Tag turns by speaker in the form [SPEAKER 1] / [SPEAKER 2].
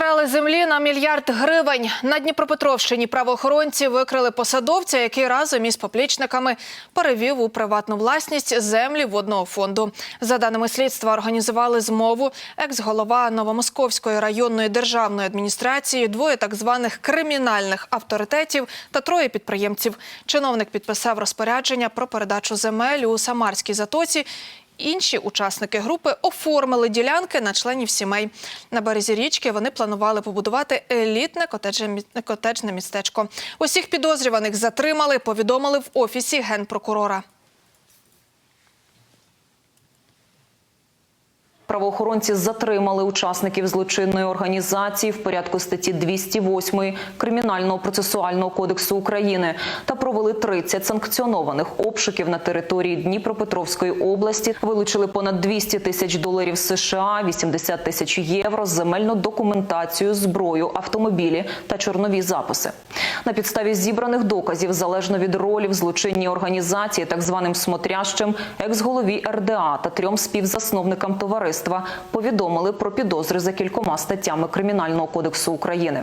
[SPEAKER 1] Вкрали землі на мільярд гривень. На Дніпропетровщині правоохоронці викрили посадовця, який разом із поплічниками перевів у приватну власність землі водного фонду. За даними слідства, організували змову екс-голова Новомосковської районної державної адміністрації, двоє так званих кримінальних авторитетів та троє підприємців. Чиновник підписав розпорядження про передачу земель у Самарській затоці. Інші учасники групи оформили ділянки на членів сімей. На березі річки вони планували побудувати елітне котеджне містечко. Усіх підозрюваних затримали, повідомили в офісі генпрокурора.
[SPEAKER 2] Правоохоронці затримали учасників злочинної організації в порядку статті 208 Кримінального процесуального кодексу України та провели 30 санкціонованих обшуків на території Дніпропетровської області. Вилучили понад 200 тисяч доларів США, 80 тисяч євро, земельну документацію, зброю, автомобілі та чорнові записи. На підставі зібраних доказів, залежно від ролі в злочинній організації, так званим смотрящим, екс-голові РДА та трьом співзасновникам товариства повідомили про підозри за кількома статтями Кримінального кодексу України.